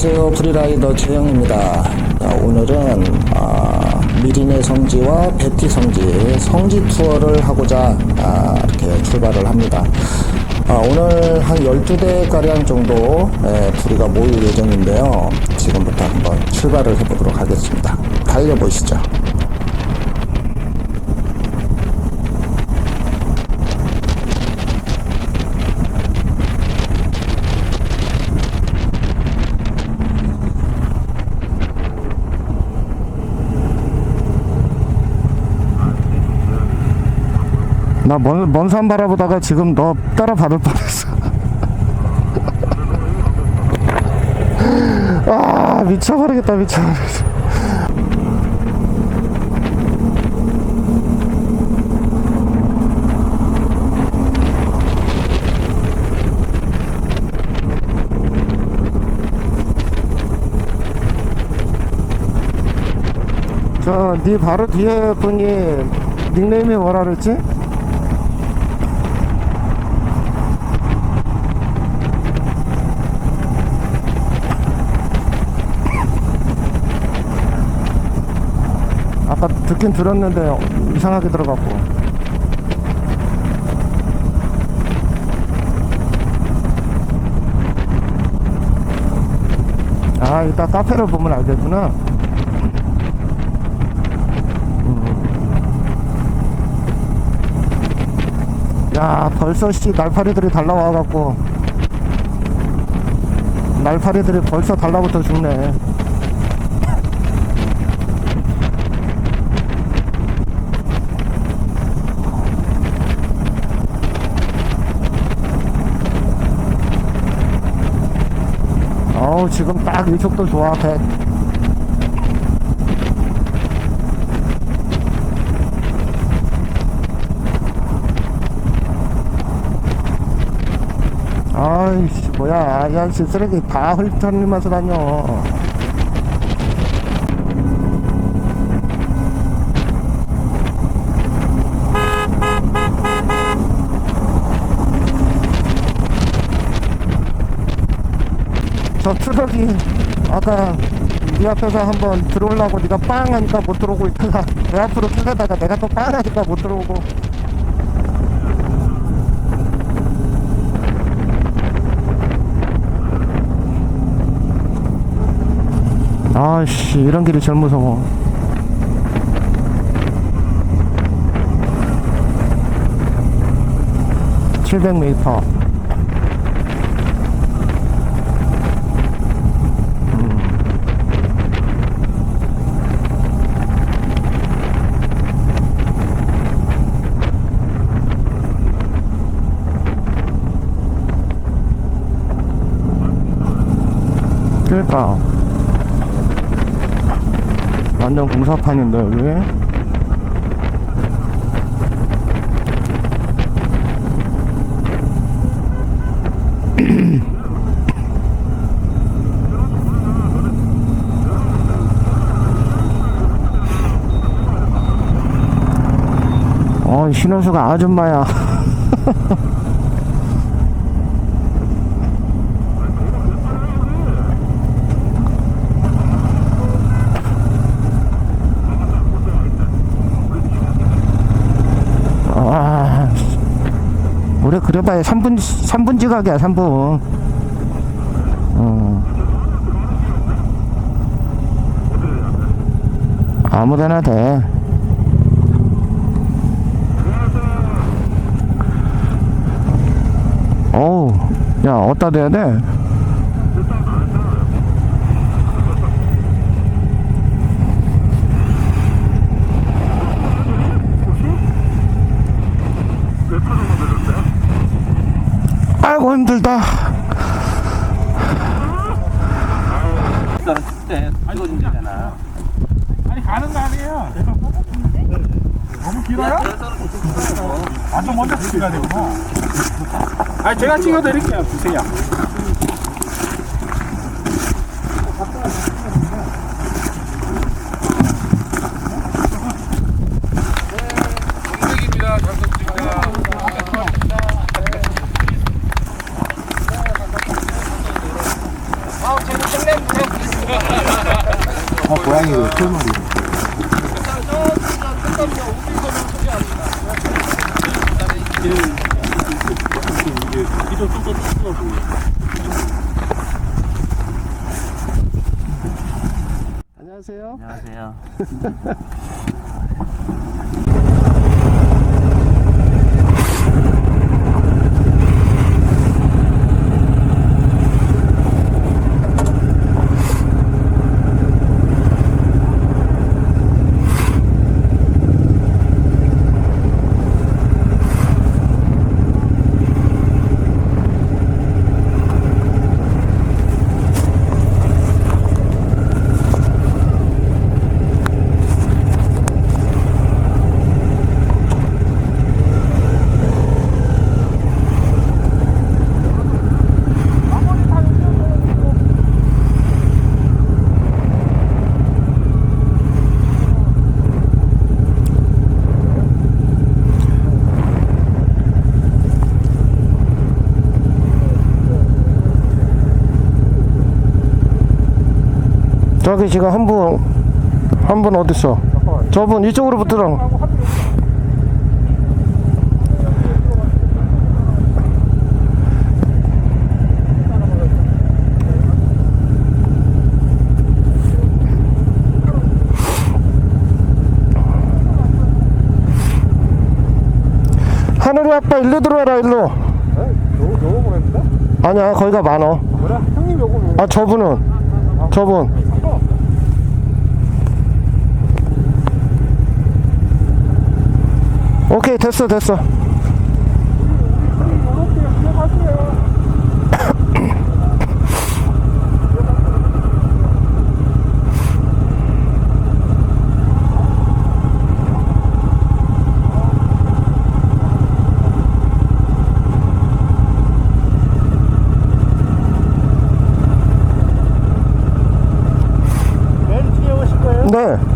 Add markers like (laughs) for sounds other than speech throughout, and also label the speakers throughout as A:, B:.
A: 안녕하세요. 프리라이더 최영입니다. 자, 오늘은 아, 미리네 성지와 베티 성지 성지 투어를 하고자 아, 이렇게 출발을 합니다. 아, 오늘 한 12대 가량 정도 에, 부리가 모일 예정인데요. 지금부터 한번 출발을 해보도록 하겠습니다. 달려보시죠. 나 먼, 먼산 바라보다가 지금 너 따라 받을 뻔했어. (laughs) 아, 미쳐버리겠다, 미쳐버리겠다. 저, 네 바로 뒤에 분이 닉네임이 뭐라 그랬지? 아까 듣긴 들었는데 이상하게 들어갔고. 아 이따 카페를 보면 알겠구나. 음. 야 벌써 씨 날파리들이 달라와갖고. 날파리들이 벌써 달라붙어 죽네 어우 지금 딱 이쪽도 좋아 백 아이씨 뭐야. 아저씨 쓰레기 다 훑어내면서 다녀 저 트럭이 아까 네 앞에서 한번 들어오려고 네가 빵 하니까 못 들어오고 있다가 내 앞으로 끌려다가 내가 또 빵 하니까 못 들어오고. 아씨 이런 길이 무서워. (700m) 그 러니까 완전 공사판인데 여기? (clears throat) 어 신호수가 아줌마야 (laughs) 아, 우리 그래봐야 3분, 3분 지각이야, 3분. 어. 아무 데나 돼. 어우, 야, 어디다 대야 돼? 아이고, 힘들다.
B: 그때 찍어준 거잖아.
C: 아니 가는 거 아니에요. 너무 길어요? 아, 좀 먼저 찍어야 되구나. 아니, 제가 찍어드릴게요. 주세요.
B: 공백입니다. 장성입니다.
D: 아, 쟤는 땡땡
E: 안녕하세요.
C: 안녕하세요. (laughs)
A: 저기 지금 한 분, 한 분 어딨어? 저분 이쪽으로 붙으라. 하늘이 아빠 일로 들어와라 일로
F: 보냈는데?
A: 아니야 거기가 많어
F: 그래? 형님 요거
A: 아 저분은 저분 오케이 됐어 됐어? 네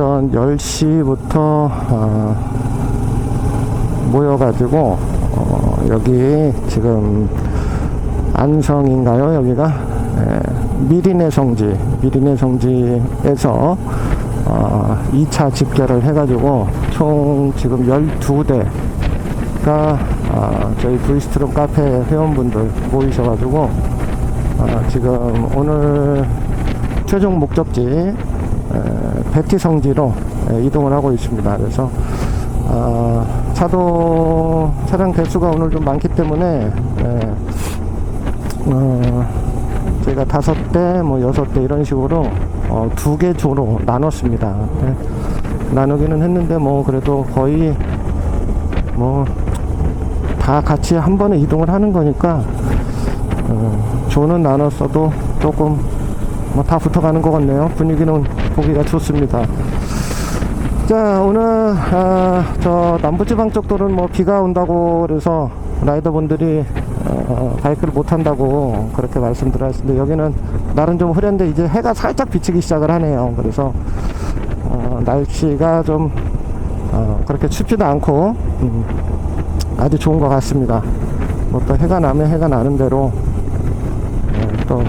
A: 오전 10시부터 어, 모여가지고 어, 여기 지금 안성인가요? 여기가? 예, 미리네 성지 미리네 성지에서 어, 2차 집결을 해가지고 총 지금 12대가 어, 저희 브이스트롬 카페 회원분들 모이셔가지고 어, 지금 오늘 최종 목적지 에, 베티 성지로 에, 이동을 하고 있습니다. 그래서 아, 차도 차량 대수가 오늘 좀 많기 때문에 에, 어, 저희가 다섯 대, 뭐 여섯 대 이런 식으로 어, 두 개 조로 나눴습니다. 네. 나누기는 했는데 뭐 그래도 거의 뭐 다 같이 한 번에 이동을 하는 거니까 어, 조는 나눴어도 조금 뭐 다 붙어가는 것 같네요. 분위기는 보기가 좋습니다. 자 오늘 아, 저 남부지방 쪽도는 뭐 비가 온다고 그래서 라이더분들이 어, 바이크를 못 한다고 그렇게 말씀들 하시는데 여기는 날은 좀 흐렸는데 이제 해가 살짝 비치기 시작을 하네요. 그래서 어, 날씨가 좀 어, 그렇게 춥지도 않고 음, 아주 좋은 것 같습니다. 뭐 또 해가 나면 해가 나는 대로 어, 또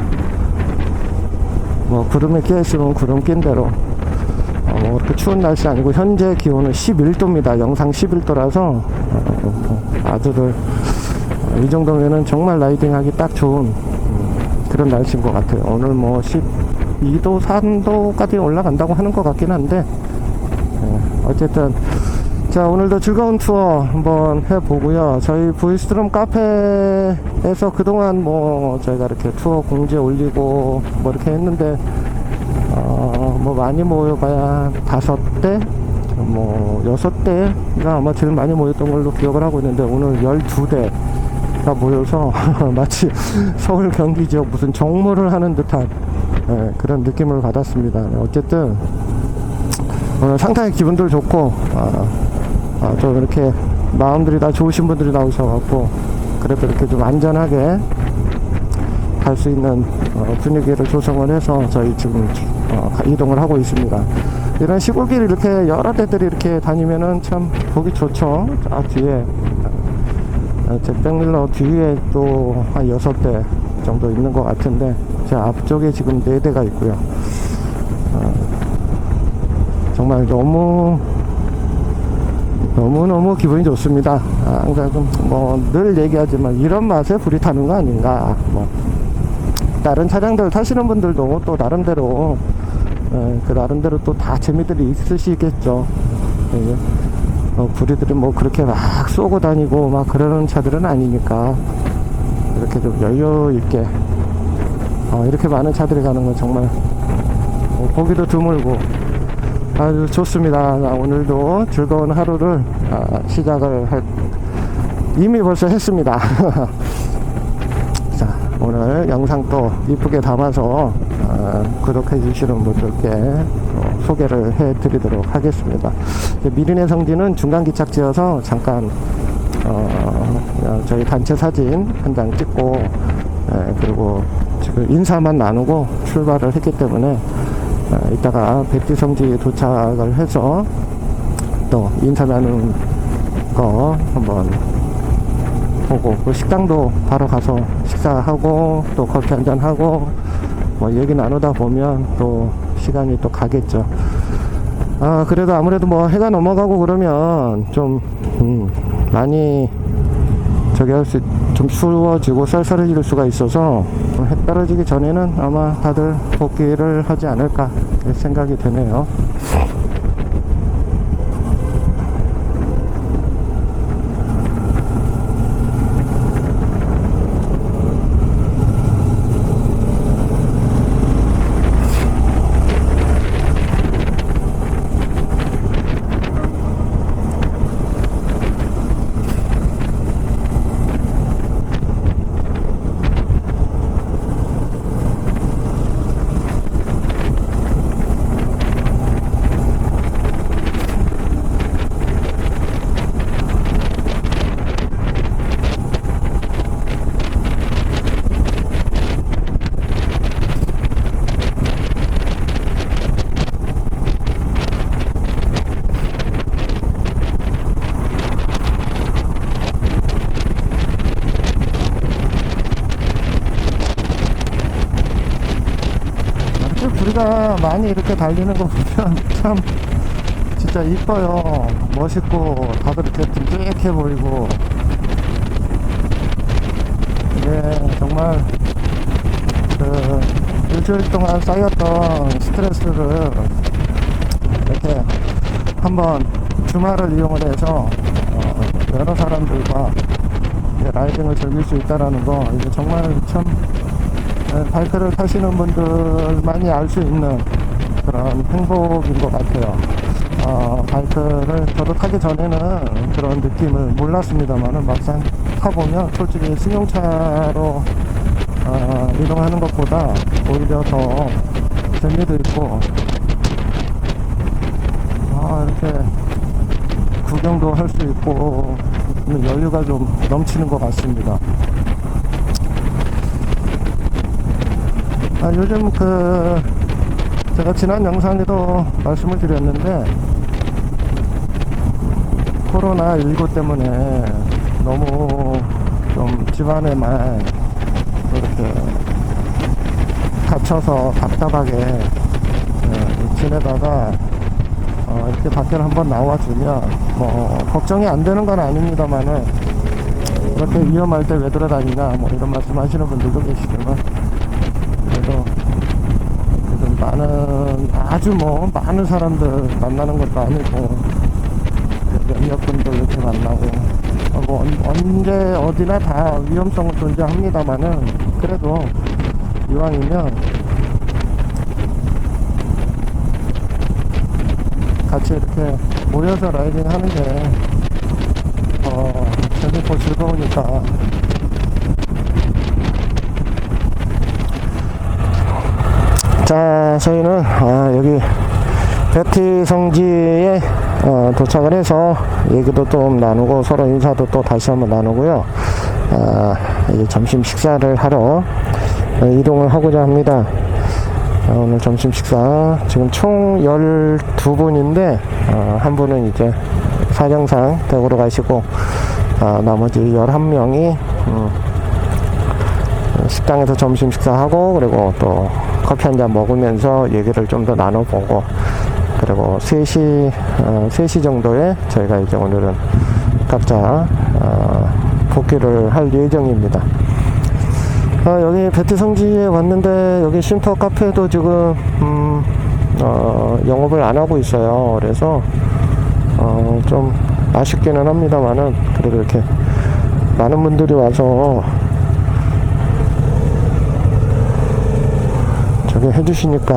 A: 뭐 구름이 끼어 있으면 구름 낀 대로 어, 뭐 그렇게 추운 날씨 아니고 현재 기온은 11도입니다. 영상 11도라서 어, 아주들 이 정도면은 정말 라이딩 하기 딱 좋은 음, 그런 날씨인 것 같아요. 오늘 뭐 12도, 3도까지 올라간다고 하는 것 같긴 한데 예, 어쨌든 자 오늘도 즐거운 투어 한번 해보고요. 저희 브이스트롬 카페에서 그동안 뭐 저희가 이렇게 투어 공지 올리고 뭐 이렇게 했는데 어, 뭐 많이 모여봐야 다섯 대, 뭐 여섯 대가 아마 제일 많이 모였던 걸로 기억을 하고 있는데 오늘 열두 대가 모여서 (laughs) 마치 서울 경기 지역 무슨 정모를 하는 듯한 예, 그런 느낌을 받았습니다. 어쨌든 오늘 상당히 기분들 좋고 아, 아, 좀 이렇게 마음들이 다 좋으신 분들이 나오셔갖고 그래도 이렇게 좀 안전하게 갈 수 있는 어, 분위기를 조성을 해서 저희 지금 어, 이동을 하고 있습니다. 이런 시골길 이렇게 여러 대들이 이렇게 다니면은 참 보기 좋죠. 저 뒤에 어, 제 백밀러 뒤에 또 한 여섯 대 정도 있는 것 같은데 제 앞쪽에 지금 네 대가 있고요. 어, 정말 너무 너무너무 기분이 좋습니다. 아, 항상 좀뭐늘 얘기하지만 이런 맛에 불이 타는 거 아닌가. 뭐 다른 차량들 타시는 분들도 또 나름대로 예, 그 나름대로 또 다 재미들이 있으시겠죠. 예, 어, 부리들이 뭐 그렇게 막 쏘고 다니고 막 그러는 차들은 아니니까 이렇게 좀 여유 있게 어, 이렇게 많은 차들이 가는 건 정말 어, 보기도 드물고 아주 좋습니다. 나 오늘도 즐거운 하루를 아, 시작을 할 이미 벌써 했습니다. (laughs) 자, 오늘 영상 또 이쁘게 담아서 아, 구독해 주시는 분들께 어, 소개를 해 드리도록 하겠습니다. 미리네 성지는 중간 기착지여서 잠깐 어, 저희 단체 사진 한 장 찍고 예, 그리고 지금 인사만 나누고 출발을 했기 때문에 어, 이따가 백지성지에 도착을 해서 또 나누는 거 한번 보고 그 식당도 바로 가서 식사하고 또 커피 한잔 하고 뭐 얘기 나누다 보면 또 시간이 또 가겠죠. 아 그래도 아무래도 뭐 해가 넘어가고 그러면 좀 음, 많이 저기 할 수 좀 추워지고 쌀쌀해질 수가 있어서 해 떨어지기 전에는 아마 다들 복귀를 하지 않을까 생각이 되네요. 이렇게 불이가 많이 이렇게 달리는 거 보면 (laughs) 참 진짜 이뻐요. 멋있고 다들 이렇게 듬직해 보이고 이게 정말 그 일주일 동안 쌓였던 스트레스를 이렇게 한번 주말을 이용을 해서 어, 여러 사람들과 라이딩을 즐길 수 있다라는 거 이게 정말 참 네, 바이크를 타시는 분들만이 알 수 있는 그런 행복인 것 같아요. 어, 바이크를 저도 타기 전에는 그런 느낌을 몰랐습니다만은 막상 타보면 솔직히 승용차로 어, 이동하는 것보다 오히려 더 재미도 있고 아, 이렇게 구경도 할 수 있고 여유가 좀 넘치는 것 같습니다. 아, 요즘 그 제가 지난 영상에도 말씀을 드렸는데 코로나 19 때문에 너무 좀 집안에만 이렇게 갇혀서 답답하게 예, 지내다가 어, 이렇게 밖에 한번 나와주면 뭐 걱정이 안 되는 건 아닙니다만은 이렇게 위험할 때 왜 돌아다니냐 뭐 이런 말씀 하시는 분들도 계시지만 그래도 요즘 많은 아주 뭐 많은 사람들 만나는 것도 아니고 몇몇 분들 이렇게 만나고 어, 뭐 언- 언제 어디나 다 위험성은 존재합니다만은 그래도 이왕이면 같이 이렇게 모여서 라이딩 하는 게 어, 재밌고 즐거우니까 자 저희는 아, 여기 베티 성지에 어, 도착을 해서 얘기도 좀 나누고 서로 인사도 또 다시 한번 나누고요. 아, 이제 점심 식사를 하러 어, 이동을 하고자 합니다. 아, 오늘 점심 식사 지금 총 12분인데 어, 한 분은 이제 사정상 댁으로 가시고 아, 나머지 11명이 음, 식당에서 점심 식사하고 그리고 또 커피 한 잔 먹으면서 얘기를 좀 더 나눠보고 그리고 3시 어, 3시 정도에 저희가 이제 오늘은 각자 어, 복귀를 할 예정입니다. 아, 여기 베트 성지에 왔는데 여기 쉼터 카페도 지금 음, 어, 영업을 안 하고 있어요. 그래서 어, 좀 아쉽기는 합니다만은 그래도 이렇게 많은 분들이 와서 저기 해주시니까.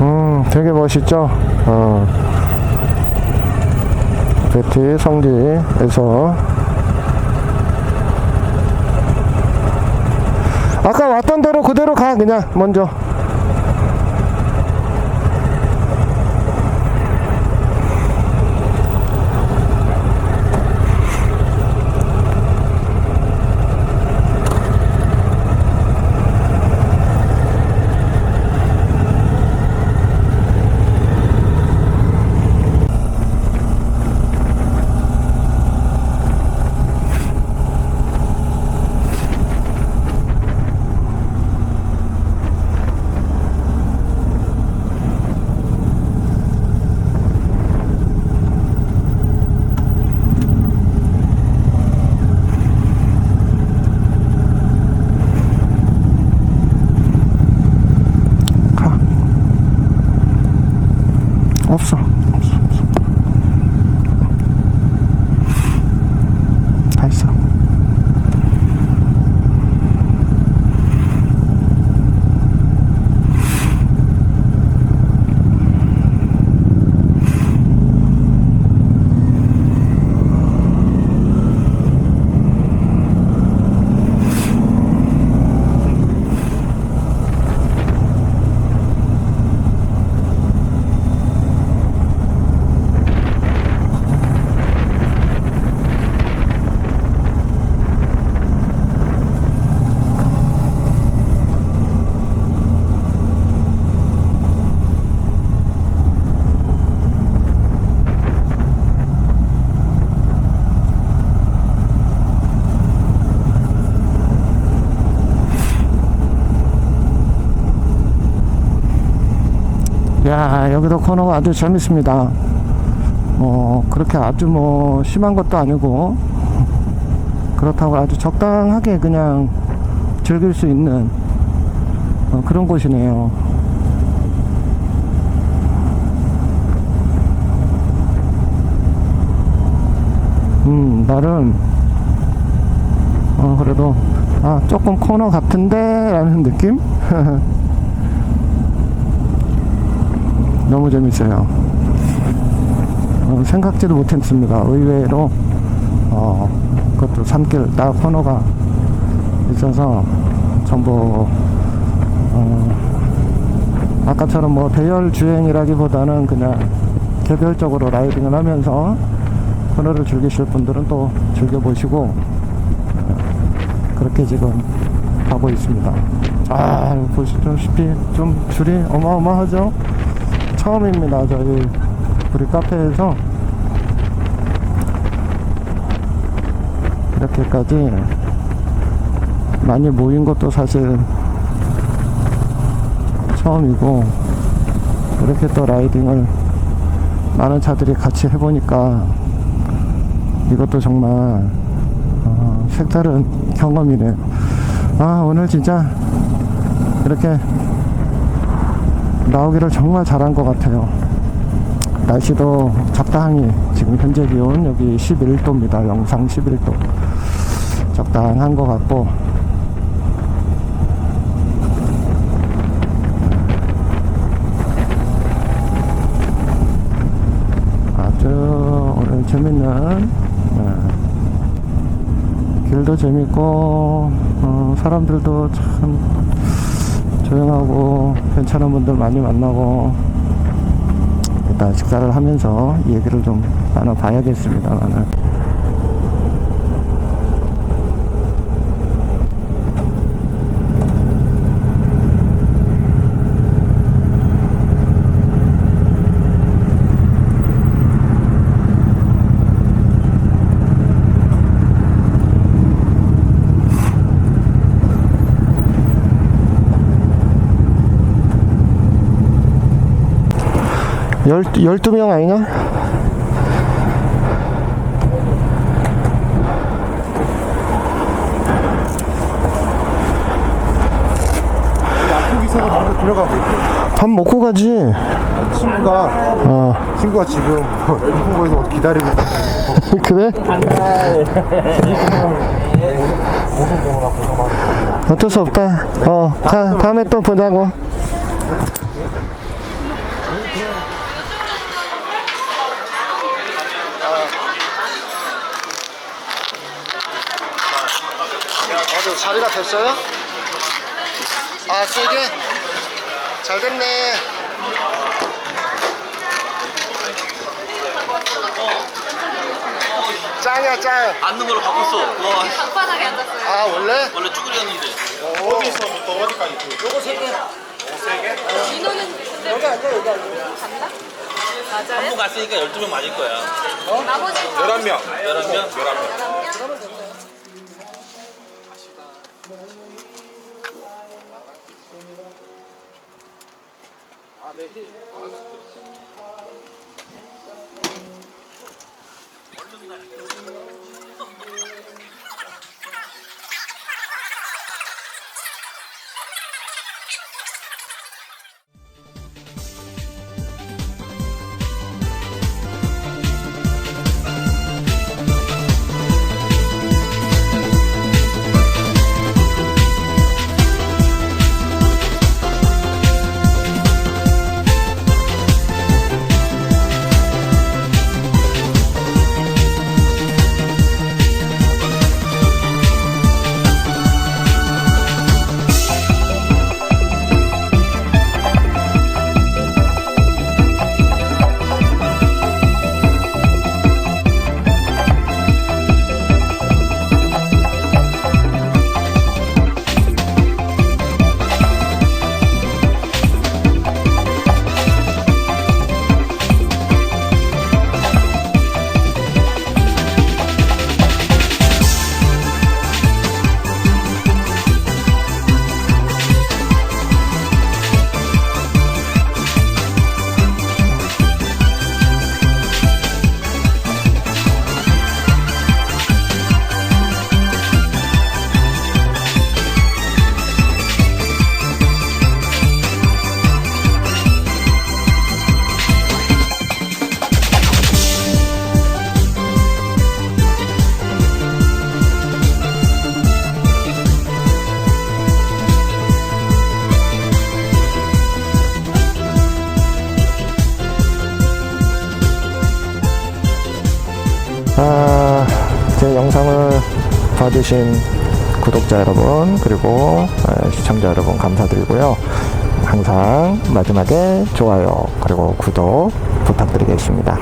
A: 음 되게 멋있죠? 어. 베티 성지에서. 아까 왔던 대로 그대로 가 그냥 먼저 없 야, 여기도 코너가 아주 재밌습니다. 어, 그렇게 아주 뭐 심한 것도 아니고, 그렇다고 아주 적당하게 그냥 즐길 수 있는 어, 그런 곳이네요. 음, 나름, 어, 그래도, 아, 조금 코너 같은데? 라는 느낌? (laughs) 너무 재밌어요. 어, 생각지도 못했습니다. 의외로 어, 그것도 산길 딱 코너가 있어서 전부 어, 아까처럼 뭐 대열 주행이라기보다는 그냥 개별적으로 라이딩을 하면서 코너를 즐기실 분들은 또 즐겨보시고 어, 그렇게 지금 가고 있습니다. 아 보시다시피 좀 줄이 어마어마하죠. 처음입니다. 저희 우리 카페에서 이렇게까지 많이 모인 것도 사실 처음이고 이렇게 또 라이딩을 많은 차들이 같이 해보니까 이것도 정말 어, 색다른 경험이네요. 아 오늘 진짜 이렇게 나오기를 정말 잘한 것 같아요. 날씨도 적당히 지금 현재 기온 여기 11도입니다. 영상 11도 적당한 것 같고 아주 오늘 재밌는 네. 길도 재밌고 어, 사람들도 참 조용하고 괜찮은 분들 많이 만나고 일단 식사를 하면서 얘기를 좀 나눠봐야겠습니다만은 열, 12명 아니냐?
G: 기사가 들어가고
A: 밥 먹고 가지.
G: 친구가
A: 어,
G: 친구가 지금 홍보에서 기다리고 있어. (laughs)
A: 그래? (laughs) 어쩔 수 없다. 어, 자, 다음에 또 보자고. 어디 자리가 됐어요? 아, 세게? 잘 됐네. 짱이야, 짱.
C: 앉는 걸로 바꿨어. 와,
H: 방바닥에 앉았어요.
A: 아, 원래?
C: 원래 쭈그리였는데.
H: 민호는 근데 여기 앉아 여기 앉아. 간다? 맞아요?
C: 한번 갔으니까 12명 맞을 거야.
H: 나머지
C: 11명. 11명?
A: 아, 영상을 봐주신 구독자 여러분, 그리고 아, 시청자 여러분 감사드리고요. 항상 마지막에 좋아요, 그리고 구독 부탁드리겠습니다.